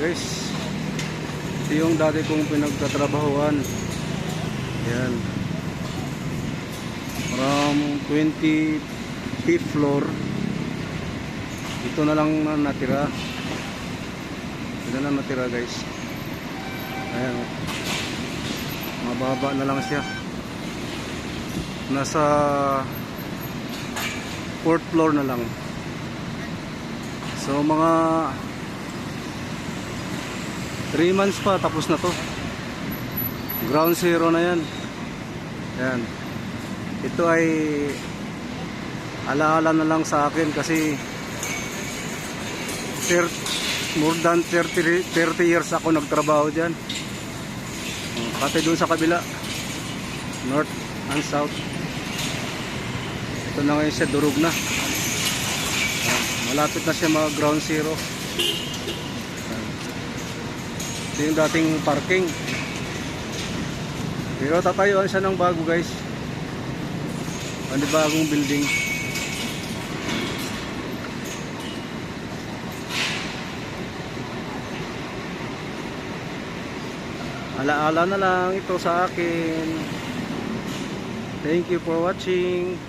guys. Ito yung dati kong pinagtatrabahuan yan from 25th floor. Ito na lang na natira. Ito na lang natira guys. Ayan. Mababa na lang siya. Nasa 4th floor na lang. So mga 3 months pa tapos na to. Ground zero na yan. Yan ito ay alaala na lang sa akin kasi 30, more than 30, 30 years ako nagtrabaho dyan. Pati doon sa kabila. North and south. Ito na ngayon siya durog na. Malapit na siya mag ground zero Yan. Ito yung dating parking. Pero tatayuan siya ng bago guys. Ano bagong building. Alaala na lang ito sa akin. Thank you for watching